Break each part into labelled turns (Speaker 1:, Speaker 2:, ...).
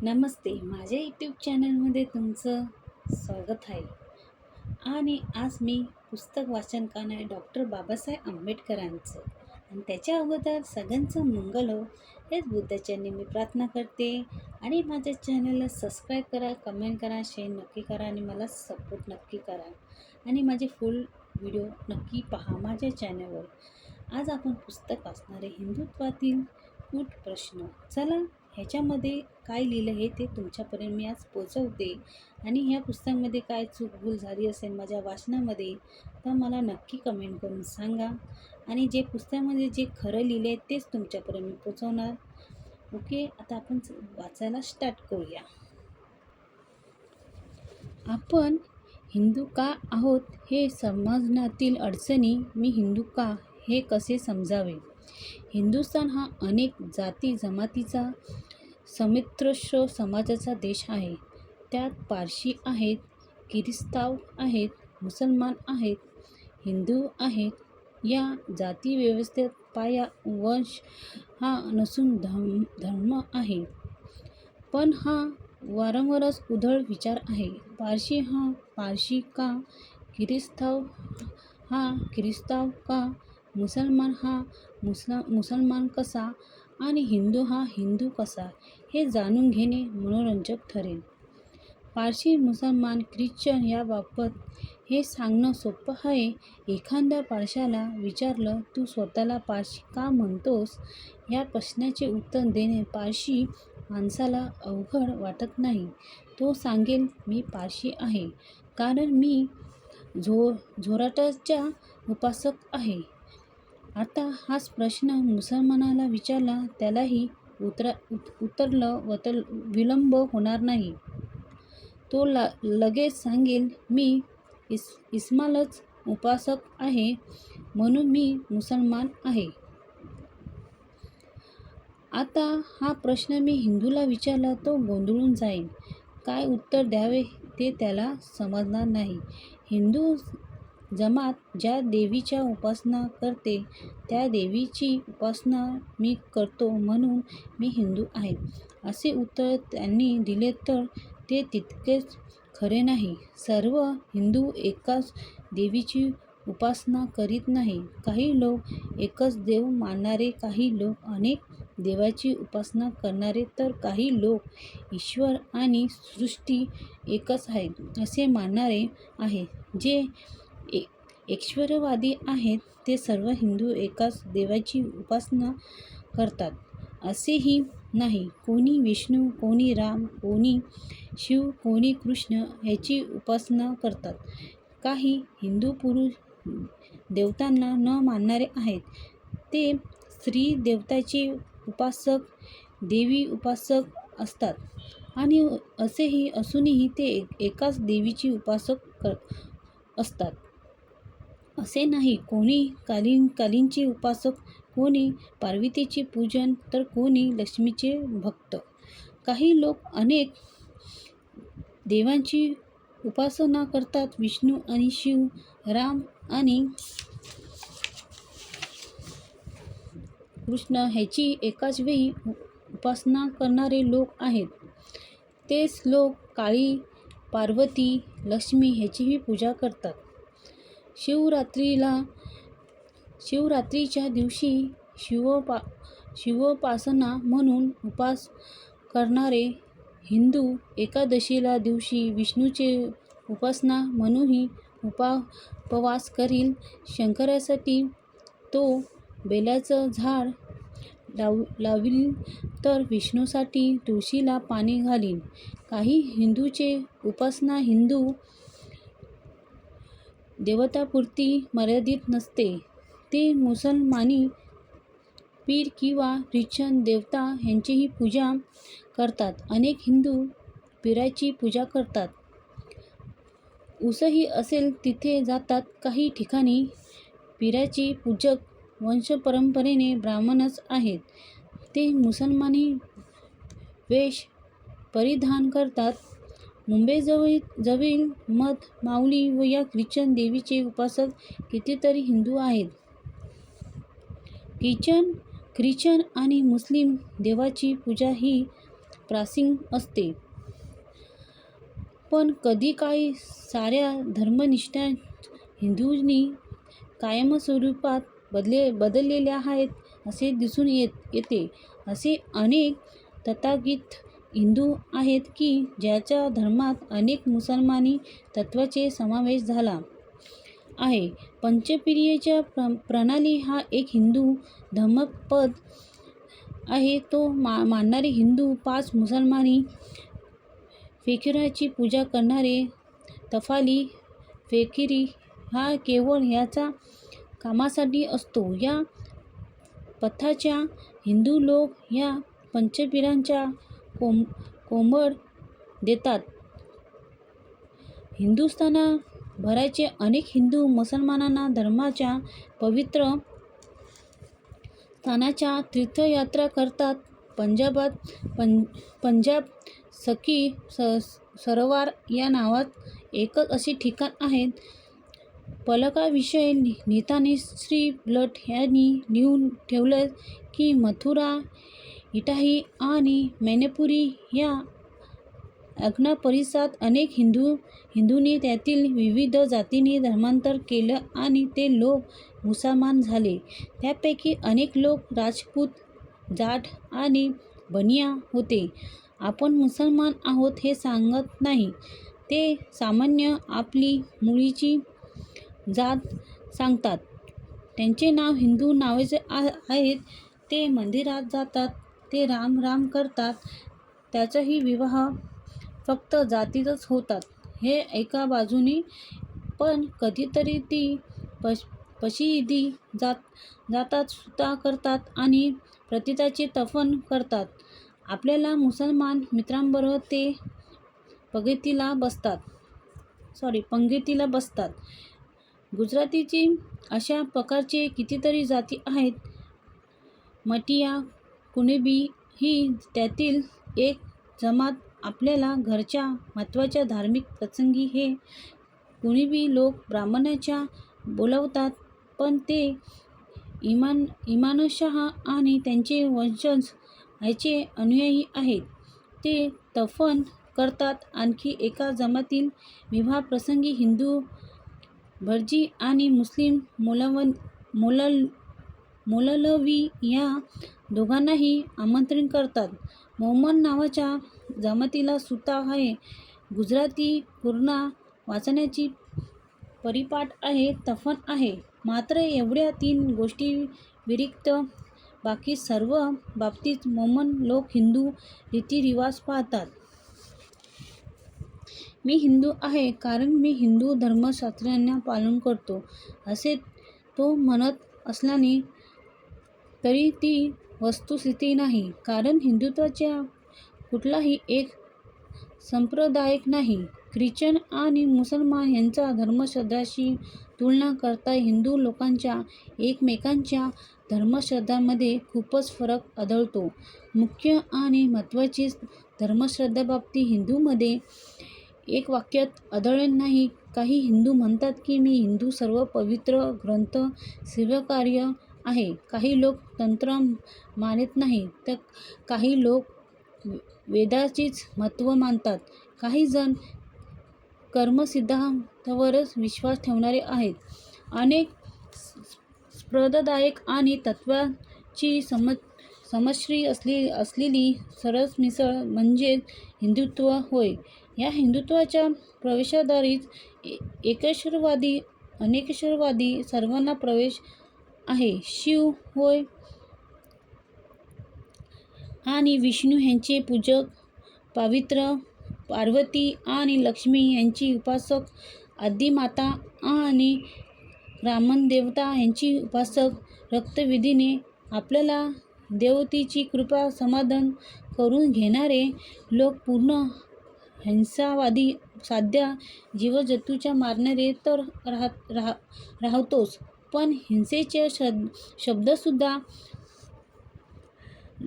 Speaker 1: नमस्ते. माझ्या यूट्यूब चॅनलमध्ये तुमचं स्वागत आहे. आणि आज मी पुस्तक वाचन आहे डॉक्टर बाबासाहेब आंबेडकरांचं आणि त्याच्या अगोदर सगळ्यांचं मंगल हो हेच बुद्धाचरणी मी प्रार्थना करते. आणि माझ्या चॅनलला सबस्क्राईब करा कमेंट करा शेअर नक्की करा आणि मला सपोर्ट नक्की करा. आणि माझे फुल व्हिडिओ नक्की पहा माझ्या चॅनलवर आज आपण पुस्तक वाचणारे हिंदुत्वातील कूट प्रश्न. चला ह्याच्यामध्ये काय लिहिलं हे ते तुमच्यापर्यंत मी आज पोचवते. आणि ह्या पुस्तकामध्ये काय चूकभूल झाली असेल माझ्या वाचनामध्ये तर मला नक्की कमेंट करून सांगा. आणि जे पुस्तकामध्ये जे खरं लिहिलं आहे तेच तुमच्यापर्यंत मी पोचवणार. ओके आता आपण च- वाचायला स्टार्ट करूया. आपण हिंदू का आहोत हे समाजातील अडचणी मी हिंदू का हे कसे समजावे? हिंदुस्थान हा अनेक जाती जमातीचा समित्रश्र समाजाचा देश आहे. त्यात पारशी आहेत किरिस्ताव आहेत मुसलमान आहेत हिंदू आहेत. या जाती व्यवस्थेत पाया वंश हा नसून धम धर्म आहे. पण हा वारंवारच उधळ विचार आहे. पारशी हा पारशी का किरिस्ताव हा किरिस्ताव का मुसलमान हा मुसला मुसलमान कसा आणि हिंदू हा हिंदू कसा हे जाणून घेणे मनोरंजक ठरेल. पारशी मुसलमान ख्रिश्चन याबाबत हे सांगणं सोपं आहे. एखाद्या पारशाला विचारलं तू स्वतःला पारशी का म्हणतोस? या प्रश्नाचे उत्तर देणे पारशी माणसाला अवघड वाटत नाही. तो सांगेल मी पारशी आहे. कारण मी झो झोराटाच्या उपासक आहे. आता हाच प्रश्न मुसलमानाला विचारला त्यालाही उतरा उत उतरलं तर विलंब होणार नाही. तो ला लगेच सांगेल मी इस इस्मालच उपासक आहे म्हणून मी मुसलमान आहे. आता हा प्रश्न मी हिंदूला विचारला तो गोंधळून जाईल. काय उत्तर द्यावे ते त्याला समजणार नाही. हिंदू जमात ज्या देवीच्या उपासना करते त्या देवीची उपासना मी करतो म्हणून मी हिंदू आहे. असे उत्तर त्यांनी दिले तर ते तितकेच खरे नाही. सर्व हिंदू एकाच देवीची उपासना करीत नाही. काही लोक एकच देव मानणारे काही लोक अनेक देवाची उपासना करणारे तर काही लोक ईश्वर आणि सृष्टी एकच आहे असे मानणारे आहे जे ईश्वरवादी आहेत ते सर्व हिंदू एकाच देवाची उपासना करतात. असेही नाही. कोणी विष्णू कोणी राम कोणी शिव कोणी कृष्ण ह्याची उपासना करतात. काही हिंदू पुरुष देवतांना न मानणारे आहेत. ते स्त्री देवताचे उपासक देवी उपासक असतात. आणि असेही असूनही ते एक- एकाच देवीची उपासक कर असतात. असे नाही. कोणी कालीन कालींचे उपासक कोणी पार्वतीचे पूजन तर कोणी लक्ष्मीचे भक्त. काही लोक अनेक देवांची उपासना करतात. विष्णू आणि शिव राम आणि कृष्ण ह्याची एकाच वेळी उपासना करणारे लोक आहेत. तेच लोक काळी पार्वती लक्ष्मी ह्याचीही पूजा करतात. शिवरात्रीला शिवरात्रीच्या दिवशी शिवोपा शिवोपासना म्हणून उपास करणारे हिंदू एकादशीला दिवशी विष्णूचे उपासना म्हणूनही उपा उपवास करील. शंकरासाठी तो बेलाचं झाड लाव लावील तर विष्णूसाठी तुळशीला पाणी घालील काही हिंदूचे उपासना हिंदू देवतापुरती मर्यादित नसते. ते मुसलमानी पीर किंवा ख्रिश्चन देवता ह्यांचीही पूजा करतात. अनेक हिंदू पिराची पूजा करतात. उसही असेल तिथे जातात. काही ठिकाणी पिराची पूजक वंशपरंपरेने ब्राह्मणच आहेत. ते मुसलमानी वेश परिधान करतात. मुंबईजवळ जवळील मठ माऊली व या ख्रिश्चन देवीचे उपासक कितीतरी हिंदू आहेत ख्रिश्चन ख्रिश्चन आणि मुस्लिम देवाची पूजा ही प्राचीन असते. पण कधी काही साऱ्या धर्मनिष्ठ हिंदूंनी कायमस्वरूपात बदललेल्या आहेत असे दिसून येत येते. असे अनेक तथाकथित हिंदू आहेत की ज्याच्या धर्मात अनेक मुसलमानी तत्त्वाचे समावेश झाला आहे. पंचपिराची प्रणाली हा एक हिंदू धर्मपद आहे. तो मा मानणारे हिंदू, पाच मुसलमानी फेकिराची पूजा करणारे तफाली फेकिरी हा केवळ ह्याचा कामासाठी असतो. या पथाच्या हिंदू लोक या कोंब कोंबड देतात. हिंदुस्थानभरचे अनेक हिंदू मुसलमानांना धर्माच्या पवित्र स्थानाच्या तीर्थयात्रा करतात. पंजाबात पं पंजाब सखी स सरोवर या नावात एकच असे ठिकाण आहेत पलकाविषयी नेताने श्री ब्लट यांनी लिहून ठेवलं की मथुरा, हिटाही आणि मैनपुरी या अग्ना परिसरात अनेक हिंदू हिंदूंनी त्यातील विविध जातींनी धर्मांतर केलं आणि ते लोक मुसलमान झाले. त्यापैकी अनेक लोक राजपूत, जाट आणि बनिया होते. आपण मुसलमान आहोत हे सांगत नाही ते सामान्य आपली मुळीची जात सांगतात. त्यांचे नाव हिंदू नावेच आहेत. ते मंदिरात जातात. ते राम राम करतात. त्याचाही विवाह फक्त जातीतच होतात हे एका बाजूने. पण कधीतरी ती पश पशीदी जात जातात सुद्धा करतात आणि प्रतिताचे तफन करतात. आपल्याला मुसलमान मित्रांबरोबर ते पंगतीला बसतात. गुजरातीची अशा प्रकारचे कितीतरी जाती आहेत. मटिया कुणबी ही त्यातील एक जमात. आपल्याला घरच्या महत्त्वाच्या धार्मिक प्रसंगी हे कुणबी लोक ब्राह्मणाच्या बोलावतात. पण ते इमान इमामशाह आणि त्यांचे वंशज ह्याचे अनुयायी आहेत. ते तफन करतात. आणखी एका जमातील विवाहप्रसंगी हिंदू भटजी आणि मुस्लिम मौलवी या दोघांनाही आमंत्रित करतात. मोहम्मद नावाच्या जमातीला सुता आहे गुजराती कुराण वाचण्याची परिपाठ आहे. तफन आहे. मात्र एवढ्या तीन गोष्टी व्यतिरिक्त बाकी सर्व बाबतीत मोमन लोक हिंदू रीतिरिवाज पाहतात मी हिंदू आहे कारण मी हिंदू धर्मशास्त्रांना पालन करतो असे तो म्हणत असल्याने तरी ती वस्तुस्थिती नाही. कारण हिंदुत्वाच्या कुठलाही एक संप्रदायिक नाही. ख्रिश्चन आणि मुसलमान यांचा धर्मश्रद्धाशी तुलना करता हिंदू लोकांच्या एकमेकांच्या धर्मश्रद्धांमध्ये खूपच फरक आढळतो. मुख्य आणि महत्त्वाचीच धर्मश्रद्धाबाबती हिंदूमध्ये एक वाक्यात आढळले नाही. काही हिंदू म्हणतात की मी हिंदू सर्व पवित्र ग्रंथ शिवकार्य आहे. काही लोक तंत्र मानत नाही तर काही लोक वेदाचीच महत्त्व मानतात. काही जण कर्मसिद्धांतावरच विश्वास ठेवणारे आहेत. अनेक स्पर्धादायक आणि तत्त्वांची संमिश्रण असलेली सरस मिसळ म्हणजेच हिंदुत्व होय. या हिंदुत्वाच्या प्रवेशद्वारातच एकेश्वरवादी, अनेकेश्वरवादी सर्वांना प्रवेश आहे. शिव होय आणि विष्णू यांचे पूजक, पार्वती आणि लक्ष्मी यांची उपासक, आदिमाता आणि ग्रामदेवता यांची उपासक, रक्तविधीने आपल्याला देवतेची कृपा समाधान करून घेणारे लोक, पूर्ण हिंसावादी, साध्या जीवजंतूच्या मारणारे तर राहत राहा राहतोच पण हिंसेचे शब्दसुद्धा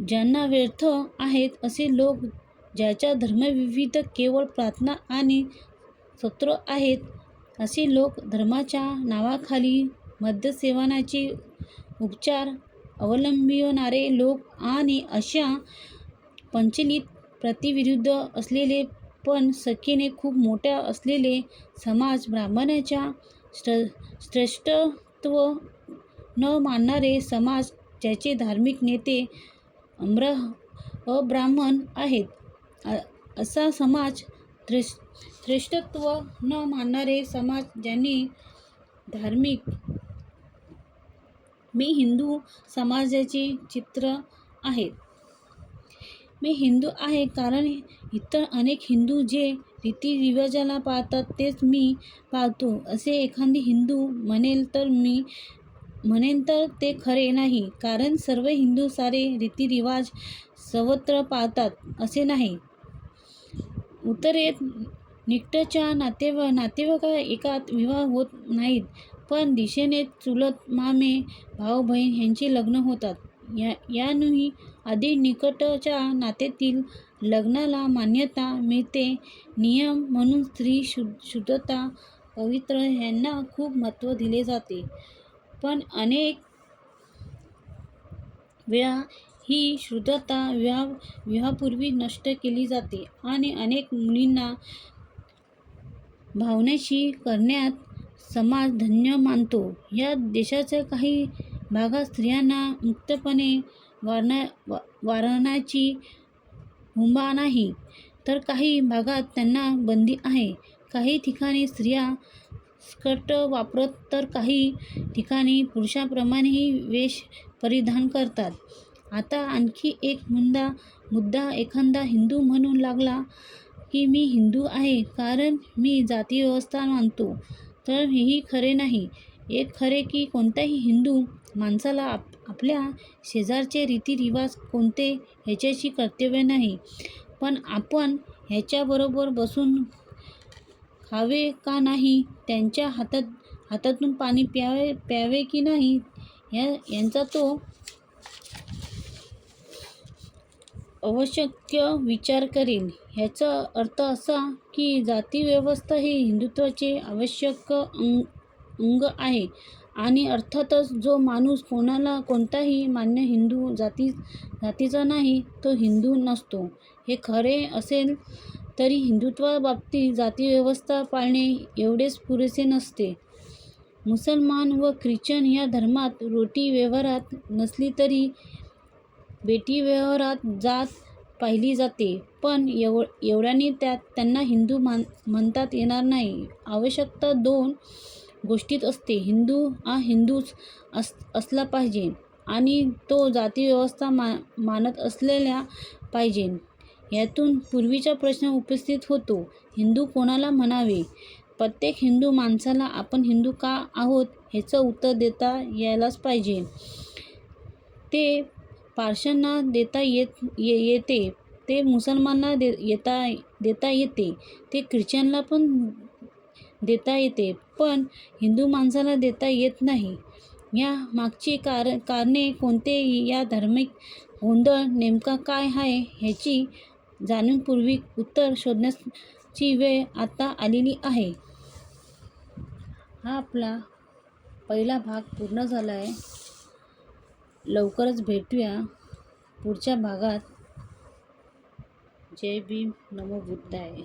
Speaker 1: ज्यांना व्यर्थ आहेत असे लोक, ज्याच्या धर्मविविध केवळ प्रार्थना आणि सत्र आहेत असे लोक, धर्माच्या नावाखाली मद्यसेवनाचे उपचार अवलंबिणारे लोक आणि अशा पंचलित प्रतिविरुद्ध असलेले पण सखीने खूप मोठ्या असलेले समाज ब्राह्मणाच्या श्र तत्व न मानणारे समाज ज्याचे धार्मिक नेते अम्र अब्राह्मण आहेत. असा समाज श्रेष्ठ श्रेष्ठत्व न मानणारे समाज ज्यांनी धार्मिक मी हिंदू समाजाचे चित्र आहे. मी हिंदू आहे कारण इतर अनेक हिंदू जे रीतिरिवाजाला पाळतात तेच मी पाळतो. असे एखादी हिंदू म्हणेल तर मी म्हणेन तर ते खरे नाही कारण सर्व हिंदू सारे रीतिरिवाज सर्वत्र पाळतात असे नाही. उत्तरेत निकटच्या नातेव नातेवाईका एकात विवाह होत नाहीत पण दिशेने चुलत मामे भाऊ बहीण ह्यांची लग्न होतात. या यानुही आदी निकटच्या नात्यातील लग्नाला मान्यता मिळते. नियम म्हणून स्त्री शु शुद्धता पवित्र ह्यांना खूप महत्त्व दिले जाते. पण अनेक वेळा ही शुद्धता विवाह विवाहापूर्वी नष्ट केली जाते आणि अनेक मुलींना भावनेशी करण्यात समाज धन्य मानतो. या देशाच्या काही भागात स्त्रियांना मुक्तपणे वारणा वा वारणाची मुभा नाही. तर काही भागात त्यांना बंदी आहे. काही ठिकाणी स्त्रिया स्कर्ट वापरत तर काही ठिकाणी पुरुषाप्रमाणेही वेश परिधान करतात. आता आणखी एक मुद्दा मुद्दा एखादा हिंदू म्हणू लागला की मी हिंदू आहे कारण मी जातीव्यवस्था मानतो. तर हेही खरे नाही. एक खरे की कोणत्याही हिंदू माणसाला आप आपल्या शेजारचे रीतिरिवाज कोणते ह्याच्याशी कर्तव्य नाही. पण आपण ह्याच्याबरोबर बसून खावे का नाही त्यांच्या हातात हातातून पाणी प्यावे प्यावे की नाही या यांचा तो आवश्यक विचार करेल ह्याचा अर्थ असा की जातीव्यवस्था हे हिंदुत्वाचे आवश्यक अंग अंग आहे. आणि अर्थातच जो माणूस कोणाला कोणताही मान्य हिंदू जाती जातीचा नाही तो हिंदू नसतो. हे खरे असेल तरी हिंदुत्वाबाबतीत जातीव्यवस्था पाळणे एवढेच पुरेसे नसते. मुसलमान व ख्रिश्चन या धर्मात रोटी व्यवहारात नसली तरी बेटी व्यवहारात जात पाहिली जाते पण एव एवढ्याने त्यात त्यांना हिंदू मान म्हणतात येणार नाही. आवश्यकता दोन गोष्टीत असते. हिंदू हा हिंदूच अस असला पाहिजे आणि तो जातीव्यवस्था मा मानत असलेल्या पाहिजे. यातून पूर्वीचा प्रश्न उपस्थित होतो. हिंदू कोणाला म्हणावे? प्रत्येक हिंदू माणसाला आपण हिंदू का आहोत ह्याचं उत्तर देता यायलाच पाहिजे. ते पारशांना देता येत ये येते. ते मुसलमानांना दे येता देता येते. ते ख्रिश्चनला पण देता येते पण हिंदू माणसाला देता येत नाही. या मागची कार कारणे कोणते या धार्मिक गोंधळ नेमका काय आहे ह्याची जाणूनपूर्वी उत्तर शोधण्याची वेळ आता आलेली आहे. हा आपला पहिला भाग पूर्ण झाला आहे लवकरच भेटूया पुढच्या भागात. जय भीम नमो बुद्धाय.